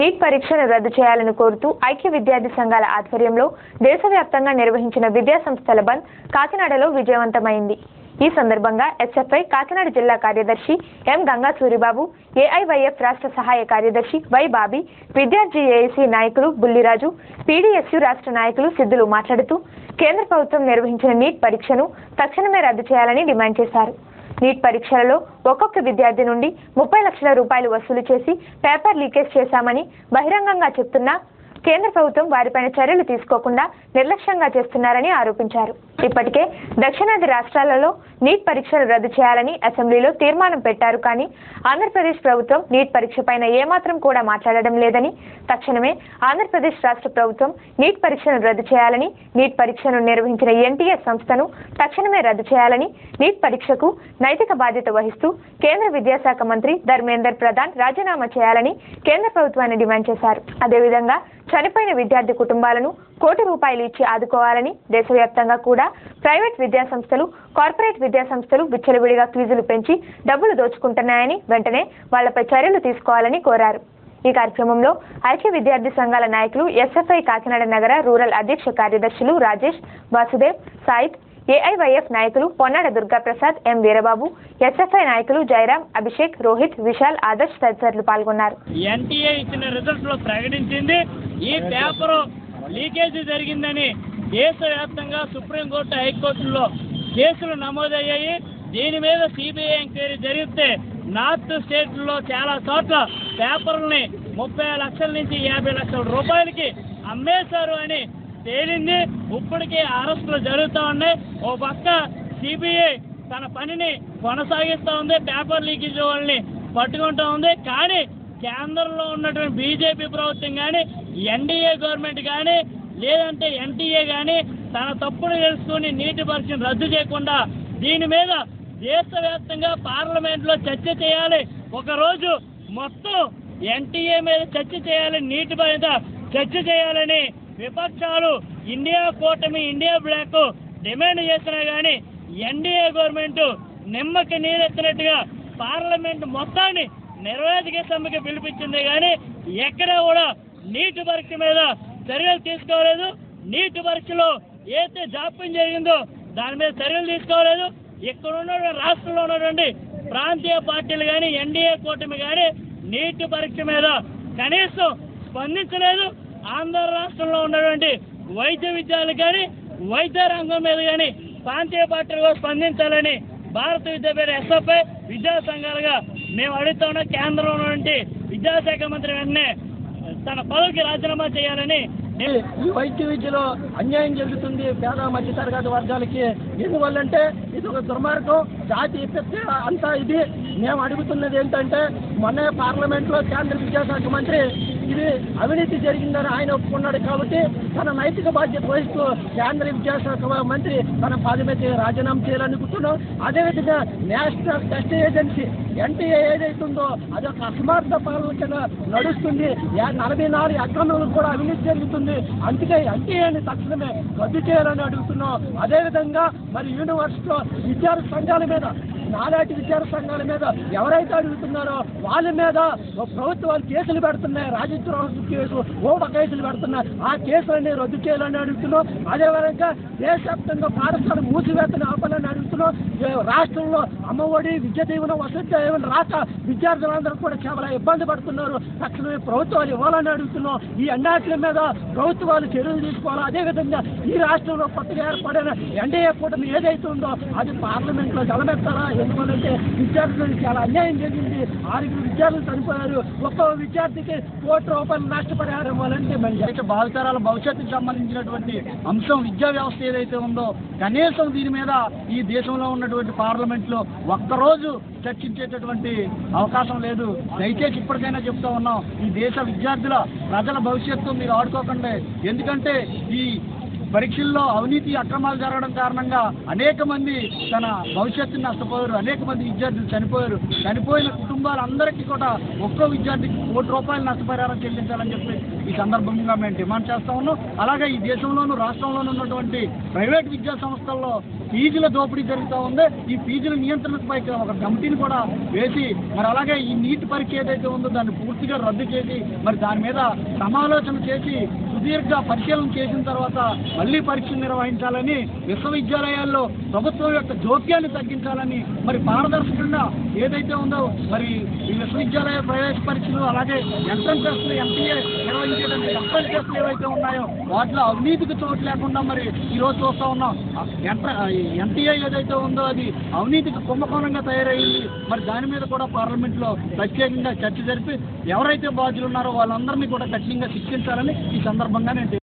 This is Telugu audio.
నీట్ పరీక్షను రద్దు చేయాలని కోరుతూ ఐక్య విద్యార్థి సంఘాల ఆధ్వర్యంలో దేశవ్యాప్తంగా నిర్వహించిన విద్యా సంస్థల బంద్ కాకినాడలో విజయవంతమైంది. ఈ సందర్భంగా ఎస్ఎఫ్ఐ కాకినాడ జిల్లా కార్యదర్శి ఎం గంగా సూరిబాబు ఏఐవైఎఫ్ రాష్ట్ర సహాయ కార్యదర్శి వై బాబీ విద్యార్థి ఏఐసీ నాయకులు బుల్లిరాజు పీడీఎస్యు రాష్ట్ర నాయకులు సిద్ధులు మాట్లాడుతూ కేంద్ర ప్రభుత్వం నిర్వహించిన నీట్ పరీక్షను తక్షణమే రద్దు చేయాలని డిమాండ్ చేశారు. నీట్ పరీక్షలలో ఒక్కొక్క విద్యార్థి నుండి ముప్పై లక్షల రూపాయలు వసూలు చేసి పేపర్ లీకేజ్ చేశామని బహిరంగంగా చెప్తున్నా కేంద్ర ప్రభుత్వం వారిపైన చర్యలు తీసుకోకుండా నిర్లక్ష్యంగా చేస్తున్నారని ఆరోపించారు. ఇప్పటికే దక్షిణాది రాష్ట్రాలలో నీట్ పరీక్షలు రద్దు చేయాలని అసెంబ్లీలో తీర్మానం పెట్టారు కానీ ఆంధ్రప్రదేశ్ ప్రభుత్వం నీట్ పరీక్షపైన ఏమాత్రం కూడా మాట్లాడడం లేదని తక్షణమే ఆంధ్రప్రదేశ్ రాష్ట్ర ప్రభుత్వం నీట్ పరీక్షను రద్దు చేయాలని నీట్ పరీక్షను నిర్వహించిన ఎన్టీఎస్ సంస్థను తక్షణమే రద్దు చేయాలని నీట్ పరీక్షకు నైతిక బాధ్యత వహిస్తూ కేంద్ర విద్యాశాఖ మంత్రి ధర్మేందర్ ప్రధాన్ రాజీనామా చేయాలని కేంద్ర ప్రభుత్వాన్ని డిమాండ్ చేశారు. అదేవిధంగా చనిపోయిన విద్యార్థి కుటుంబాలను కోటి రూపాయలు ఇచ్చి ఆదుకోవాలని దేశవ్యాప్తంగా కూడా ప్రైవేట్ విద్యా సంస్థలు కార్పొరేట్ విద్యాసంస్థలు విచ్చలవిడిగా ఫీజులు పెంచి డబ్బులు దోచుకుంటున్నాయని వెంటనే వాళ్ళపై చర్యలు తీసుకోవాలని కోరారు. ఈ కార్యక్రమంలో ఐక్య విద్యార్థి సంఘాల నాయకులు ఎస్ఎఫ్ఐ కాకినాడ నగర రూరల్ అధ్యక్ష కార్యదర్శులు రాజేష్ వాసుదేవ్ సాయిత్ ఏఐవైఎఫ్ నాయకులు పొన్నాడ దుర్గాప్రసాద్ ఎం వీరబాబు ఎస్ఎఫ్ఐ నాయకులు జయరాం అభిషేక్ రోహిత్ విశాల్ ఆదర్శ్ తదితరులు పాల్గొన్నారు. ఎన్టీఏ ఇచ్చిన రిజల్ట్లో ప్రకటించింది ఈ పేపరు లీకేజీ జరిగిందని దేశవ్యాప్తంగా సుప్రీంకోర్టు హైకోర్టులో కేసులు నమోదయ్యాయి. దీని మీద సిబిఐ ఎంక్వైరీ జరిగితే నార్త్ స్టేట్లో చాలా చోట్ల పేపర్లని ముప్పై లక్షల నుంచి యాభై లక్షల రూపాయలకి అమ్మేశారు అని తేలింది. ఇప్పటికే అరెస్టులు జరుగుతూ ఉన్నాయి. ఓ పక్క సిబిఐ తన పనిని కొనసాగిస్తూ ఉంది. పేపర్ లీకేజ్ వాళ్ళని పట్టుకుంటూ ఉంది. కానీ కేంద్రంలో ఉన్నటువంటి బీజేపీ ప్రభుత్వం కానీ ఎన్డీఏ గవర్నమెంట్ కానీ లేదంటే ఎన్టీఏ కానీ తన తప్పును తెలుసుకుని నీటి పరీక్షను రద్దు చేయకుండా దీని మీద దేశవ్యాప్తంగా పార్లమెంట్లో చర్చ చేయాలి. ఒకరోజు మొత్తం ఎన్టీఏ మీద చర్చ చేయాలి నీటి మీద చర్చ చేయాలని విపక్షాలు ఇండియా కూటమి ఇండియా బ్లాక్ డిమాండ్ చేసినా కానీ ఎన్డీఏ గవర్నమెంట్ నిమ్మకి నీరెత్తినట్టుగా పార్లమెంట్ మొత్తాన్ని నిర్వాధిక సమ్మెకి పిలిపించింది కానీ ఎక్కడా కూడా నీటి పరీక్ష మీద చర్యలు తీసుకోలేదు. నీటి పరీక్షలో ఏదైతే జాప్యం జరిగిందో దాని మీద చర్యలు తీసుకోలేదు. ఇక్కడ ఉన్నటువంటి రాష్ట్రంలో ఉన్నటువంటి ప్రాంతీయ పార్టీలు కానీ ఎన్డీఏ కూటమి కానీ నీటి పరీక్ష మీద కనీసం స్పందించలేదు. ఆంధ్ర రాష్ట్రంలో ఉన్నటువంటి వైద్య విద్యాలు కానీ వైద్య రంగం మీద కానీ ప్రాంతీయ పార్టీలు స్పందించాలని భారత విద్యాపీఠ ఎస్ఎఫ్ఐ విద్యా సంఘాలుగా మేము అడుగుతున్న కేంద్రంలో ఉన్నటువంటి విద్యాశాఖ మంత్రి వెంటనే తన పదవికి రాజీనామా చేయాలని ఈ వైద్య విద్యలో అన్యాయం జరుగుతుంది. పేద మధ్య తరగతి వర్గాలకి ఎందువల్లంటే ఇది ఒక దుర్మార్గం. జాతి పెద్ద అంతా ఇది. మేము అడుగుతున్నది ఏంటంటే మొన్న పార్లమెంట్లో కేంద్ర విద్యాశాఖ మంత్రి ఇది అవినీతి జరిగిందని ఆయన ఒప్పుకున్నాడు కాబట్టి తన నైతిక బాధ్యత వహిస్తూ కేంద్ర విద్యాశాఖ మంత్రి తన పదవి రాజీనామా చేయాలనుకుంటున్నాం అదేవిధంగా నేషనల్ టెస్ట్ ఏజెన్సీ ఎన్టీఏ ఏదైతే ఉందో అది ఒక అసమర్థ పాలన నడుస్తుంది. నలభై నాలుగు అక్రమాలు కూడా అవినీతి జరుగుతుంది. అందుకే ఎన్టీఏని తక్షణమే రద్దు చేయాలని అడుగుతున్నాం. అదేవిధంగా మరి యూనివర్సిటీలో విద్యార్థి సంఘాల మీద నాలాంటి విచార సంఘాల మీద ఎవరైతే అడుగుతున్నారో వాళ్ళ మీద ప్రభుత్వాలు కేసులు పెడుతున్నాయి రాజద్రోహ కేసు ఓట కేసులు పెడుతున్నాయి. ఆ కేసులన్నీ రద్దు చేయాలని అడుగుతున్నాం. అదేవిధంగా దేశవ్యాప్తంగా పాఠశాల మూసివేతను ఆపాలని అడుగుతున్నాం. రాష్ట్రంలో అమ్మఒడి విద్య దీవెన వసతి దీవెన రాక విద్యార్థులందరూ కూడా చాలా ఇబ్బంది పడుతున్నారు. తక్షణమే ప్రభుత్వాలు ఇవ్వాలని అడుగుతున్నాం. ఈ అన్నిటి మీద ప్రభుత్వాలు చర్యలు తీసుకోవాలి. అదేవిధంగా ఈ రాష్ట్రంలో కొత్తగా ఏర్పడిన ఎన్డీఏ కూటమి ఏదైతే ఉందో అది పార్లమెంట్లో జలమెత్తారా ఎందుకంటే విద్యార్థులకు చాలా అన్యాయం జరిగింది. ఆరుగురు విద్యార్థులు చనిపోయారు. ఒక్కో విద్యార్థికి కోటి రూపాయలు నష్టపరిహారం ఇవ్వాలంటే మంచి భావితరాల భవిష్యత్తుకు సంబంధించినటువంటి అంశం విద్యా వ్యవస్థ ఏదైతే ఉందో కనీసం దీని మీద ఈ దేశంలో ఉన్నటువంటి పార్లమెంట్లో ఒక్కరోజు చర్చించేటటువంటి అవకాశం లేదు. దయచేసి ఇప్పటికైనా చెప్తా ఉన్నాం ఈ దేశ విద్యార్థుల ప్రజల భవిష్యత్తు మీరు ఆడుకోకండి. ఎందుకంటే ఈ పరీక్షల్లో అవినీతి అక్రమాలు జరగడం కారణంగా అనేక మంది తన భవిష్యత్తుని నష్టపోయారు. అనేక మంది విద్యార్థులు చనిపోయారు. చనిపోయిన కుటుంబాలందరికీ కూడా ఒక్కో విద్యార్థికి కోటి రూపాయలు నష్టపరిహారం చెల్లించాలని చెప్పి ఈ సందర్భంగా మేము డిమాండ్ చేస్తా ఉన్నాం. అలాగే ఈ దేశంలోనూ రాష్ట్రంలోనూ ఉన్నటువంటి ప్రైవేట్ విద్యా సంస్థల్లో ఫీజుల దోపిడీ జరుగుతూ ఉంది. ఈ ఫీజుల నియంత్రణపై ఒక కమిటీని కూడా వేసి మరి అలాగే ఈ నీట్ పరీక్ష ఏదైతే ఉందో దాన్ని పూర్తిగా రద్దు చేసి మరి దాని మీద సమాలోచన చేసి సుదీర్ఘ పరిశీలన చేసిన తర్వాత మళ్ళీ పరీక్షలు నిర్వహించాలని విశ్వవిద్యాలయాల్లో ప్రభుత్వం యొక్క జోక్యాన్ని తగ్గించాలని మరి పారదర్శకంగా ఏదైతే ఉందో మరి ఈ విశ్వవిద్యాలయ ప్రవేశ పరీక్షలు అలాగే ఎంట్రన్స్ టెస్టులు ఎంపీఏ నిర్వహించేటువంటి ఎంట్రన్స్ టెస్టులు ఏవైతే ఉన్నాయో వాటిలో అవినీతికి చోటు లేకుండా మరి ఈ రోజు చూస్తా ఉన్నాం. ఎన్టీఏ ఏదైతే ఉందో అది అవినీతికి కుంభకోణంగా తయారయ్యింది మరి దాని మీద కూడా పార్లమెంట్లో ప్రత్యేకంగా చర్చ జరిపి ఎవరైతే బాధ్యులు ఉన్నారో వాళ్ళందరినీ కూడా కఠినంగా శిక్షించాలని ఈ సందర్భంగా నేను